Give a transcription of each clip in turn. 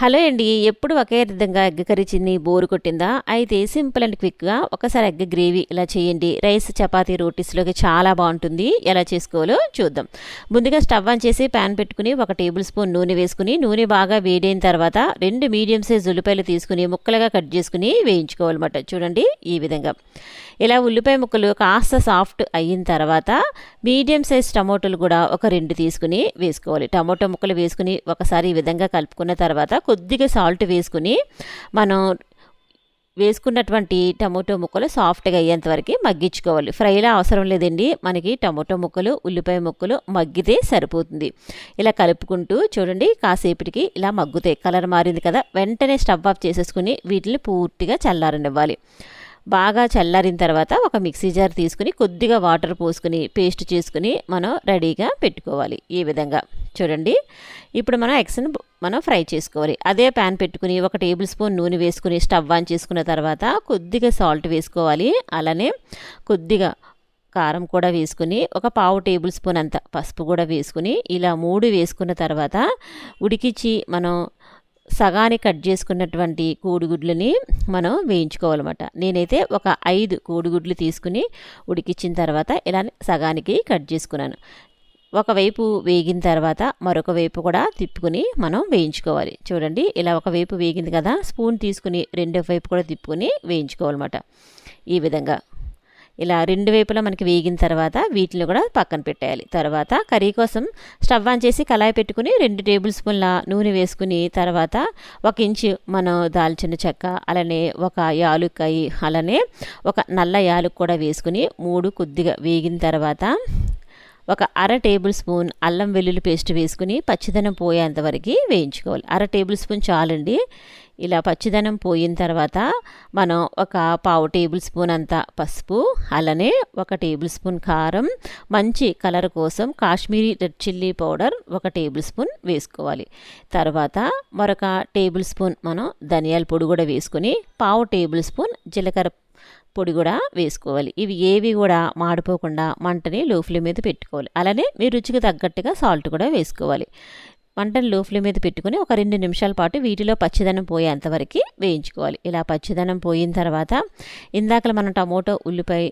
Hello అండి ఎప్పుడు ఒకే విధంగా ఎగ్ కర్రీ చిన్ని బోరు కొట్టిందా? అయితే సింపుల్ అండ్ క్విక్గా ఒకసారి ఎగ్ గ్రేవీ ఇలా చేయండి. రైస్ చపాతీ రోటీస్లోకి చాలా బాగుంటుంది. ఎలా చేసుకోవాలో చూద్దాం. ముందుగా స్టవ్ ఆన్ చేసి ప్యాన్ పెట్టుకుని ఒక టేబుల్ స్పూన్ నూనె వేసుకుని నూనె బాగా వేడైన తర్వాత రెండు మీడియం సైజ్ ఉల్లిపాయలు తీసుకుని ముక్కలుగా కట్ చేసుకుని వేయించుకోవాలన్నమాట. చూడండి ఈ విధంగా. ఇలా ఉల్లిపాయ ముక్కలు కాస్త సాఫ్ట్ అయిన తర్వాత మీడియం సైజ్ టమోటాలు కూడా ఒక రెండు తీసుకుని వేసుకోవాలి. టమోటా ముక్కలు వేసుకుని ఒకసారి ఈ విధంగా కలుపుకున్న తర్వాత కొద్దిగా సాల్ట్ వేసుకుని మనం వేసుకున్నటువంటి టమోటో ముక్కలు సాఫ్ట్గా అయ్యేంత వరకు మగ్గించుకోవాలి. ఫ్రైలా అవసరం లేదండి. మనకి టమోటో ముక్కలు ఉల్లిపాయ ముక్కలు మగ్గితే సరిపోతుంది. ఇలా కలుపుకుంటూ చూడండి కాసేపటికి ఇలా మగ్గుతాయి. కలర్ మారింది కదా. వెంటనే స్టవ్ ఆఫ్ చేసేసుకుని వీటిని పూర్తిగా చల్లారనివ్వాలి. బాగా చల్లారిన తర్వాత ఒక మిక్సీ జార్ తీసుకుని కొద్దిగా వాటర్ పోసుకుని పేస్ట్ చేసుకుని మనం రెడీగా పెట్టుకోవాలి ఈ విధంగా. చూడండి. ఇప్పుడు మనం ఎగ్స్ని మనం ఫ్రై చేసుకోవాలి. అదే ప్యాన్ పెట్టుకుని ఒక టేబుల్ స్పూన్ నూనె వేసుకుని స్టవ్ ఆన్ చేసుకున్న తర్వాత కొద్దిగా సాల్ట్ వేసుకోవాలి. అలానే కొద్దిగా కారం కూడా వేసుకుని ఒక పావు టేబుల్ స్పూన్ అంత పసుపు కూడా వేసుకుని ఇలా మూడు వేసుకున్న తర్వాత ఉడికించి మనం సగాన్ని కట్ చేసుకున్నటువంటి కోడిగుడ్లని మనం వేయించుకోవాలన్నమాట. నేనైతే ఒక ఐదు కోడిగుడ్లు తీసుకుని ఉడికించిన తర్వాత ఇలా సగానికి కట్ చేసుకున్నాను. ఒకవైపు వేగిన తర్వాత మరొక వైపు కూడా తిప్పుకుని మనం వేయించుకోవాలి. చూడండి ఇలా ఒకవైపు వేగింది కదా స్పూన్ తీసుకుని రెండో వైపు కూడా తిప్పుకొని వేయించుకోవాలన్నమాట. ఈ విధంగా. ఇలా రెండు వైపులా మనకి వేగిన తర్వాత వీటిని కూడా పక్కన పెట్టేయాలి. తర్వాత కర్రీ కోసం స్టవ్ ఆన్ చేసి కళాయి పెట్టుకుని రెండు టేబుల్ స్పూన్ల నూనె వేసుకుని తర్వాత ఒక ఇంచు మనం దాల్చిన చెక్క అలానే ఒక యాలుక్కాయ అలానే ఒక నల్ల యాలుక్ కూడా వేసుకుని మూడు కొద్దిగా వేగిన తర్వాత ఒక అర టేబుల్ స్పూన్ అల్లం వెల్లుల్లి పేస్ట్ వేసుకుని పచ్చిదనం పోయేంతవరకు వేయించుకోవాలి. అర టేబుల్ స్పూన్ చాలండి. ఇలా పచ్చిదనం పోయిన తర్వాత మనం ఒక పావు టేబుల్ స్పూన్ అంత పసుపు అలానే ఒక టేబుల్ స్పూన్ కారం మంచి కలర్ కోసం కాశ్మీరీ రెడ్ చిల్లీ పౌడర్ ఒక టేబుల్ స్పూన్ వేసుకోవాలి. తర్వాత మరొక టేబుల్ స్పూన్ మనం ధనియాల పొడి కూడా వేసుకొని పావు టేబుల్ స్పూన్ జీలకర్ర పొడి కూడా వేసుకోవాలి. ఇవి ఏవి కూడా మాడిపోకుండా మంటని లో ఫ్లేమ్ మీద పెట్టుకోవాలి. అలానే మీ రుచికి తగ్గట్టుగా సాల్ట్ కూడా వేసుకోవాలి. మంటను లో ఫ్లేమ్ మీద పెట్టుకుని ఒక రెండు నిమిషాల పాటు వీటిలో పచ్చిదనం పోయేంతవరకు వేయించుకోవాలి. ఇలా పచ్చిదనం పోయిన తర్వాత ఇందాక మనం టమోటో ఉల్లిపాయ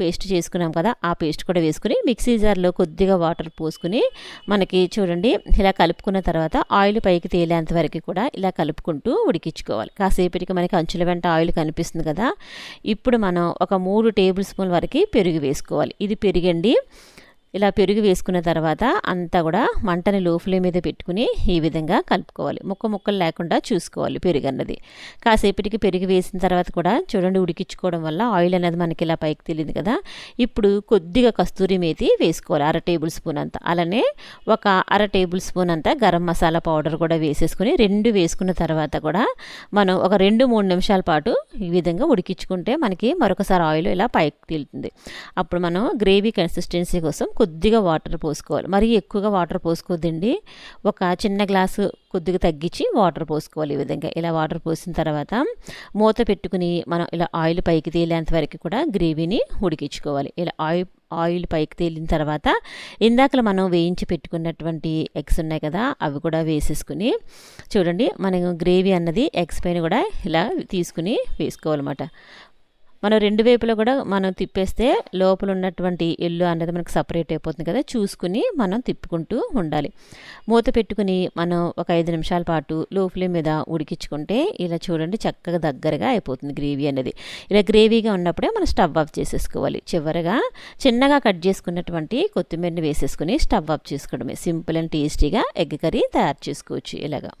పేస్ట్ చేసుకున్నాం కదా ఆ పేస్ట్ కూడా వేసుకుని మిక్సీ జార్లో కొద్దిగా వాటర్ పోసుకుని మనకి చూడండి ఇలా కలుపుకున్న తర్వాత ఆయిల్ పైకి తేలేంత వరకు కూడా ఇలా కలుపుకుంటూ ఉడికించుకోవాలి. కాసేపటికి మనకి అంచుల వెంట ఆయిల్ కనిపిస్తుంది కదా ఇప్పుడు మనం ఒక మూడు టేబుల్ స్పూన్ వరకు పెరుగు వేసుకోవాలి. ఇది పెరిగండి ఇలా పెరుగు వేసుకున్న తర్వాత అంతా కూడా మంటని లో ఫ్లేమ్ మీద పెట్టుకుని ఈ విధంగా కలుపుకోవాలి. ముక్క ముక్కలు లేకుండా చూసుకోవాలి పెరుగు అన్నది. కాసేపటికి పెరుగు వేసిన తర్వాత కూడా చూడండి ఉడికించుకోవడం వల్ల ఆయిల్ అనేది మనకి ఇలా పైకి తెలియదు కదా. ఇప్పుడు కొద్దిగా కస్తూరి మేతి వేసుకోవాలి అర టేబుల్ స్పూన్ అంతా. అలానే ఒక అర టేబుల్ స్పూన్ అంతా గరం మసాలా పౌడర్ కూడా వేసేసుకుని రెండు వేసుకున్న తర్వాత కూడా మనం ఒక రెండు మూడు నిమిషాల పాటు ఈ విధంగా ఉడికించుకుంటే మనకి మరొకసారి ఆయిల్ ఇలా పైకి తేలుతుంది. అప్పుడు మనం గ్రేవీ కన్సిస్టెన్సీ కోసం కొద్దిగా వాటర్ పోసుకోవాలి. మరీ ఎక్కువగా వాటర్ పోసుకోవద్దండి ఒక చిన్న గ్లాసు కొద్దిగా తగ్గించి వాటర్ పోసుకోవాలి ఈ విధంగా. ఇలా వాటర్ పోసిన తర్వాత మూత పెట్టుకుని మనం ఇలా ఆయిల్ పైకి తేలేంత వరకు కూడా గ్రేవీని ఉడికించుకోవాలి. ఇలా ఆయిల్ ఆయిల్ పైకి తేలిన తర్వాత ఇందాక మనం వేయించి పెట్టుకున్నటువంటి ఎగ్స్ ఉన్నాయి కదా అవి కూడా వేసేసుకుని చూడండి మనం గ్రేవీ అన్నది ఎగ్స్ పైన కూడా ఇలా తీసుకుని వేసుకోవాలన్నమాట. మనం రెండు వైపులో కూడా మనం తిప్పేస్తే లోపల ఉన్నటువంటి ఎల్లు అనేది మనకు సపరేట్ అయిపోతుంది కదా చూసుకుని మనం తిప్పుకుంటూ ఉండాలి. మూత పెట్టుకుని మనం ఒక ఐదు నిమిషాల పాటు లో ఫ్లేమ్ మీద ఉడికించుకుంటే ఇలా చూడండి చక్కగా దగ్గరగా అయిపోతుంది గ్రేవీ అనేది. ఇలా గ్రేవీగా ఉన్నప్పుడే మనం స్టవ్ ఆఫ్ చేసేసుకోవాలి. చివరగా చిన్నగా కట్ చేసుకున్నటువంటి కొత్తిమీరని వేసేసుకుని స్టవ్ ఆఫ్ చేసుకోవడమే. సింపుల్ అండ్ టేస్టీగా ఎగ్ కర్రీ తయారు చేసుకోవచ్చు ఇలాగా.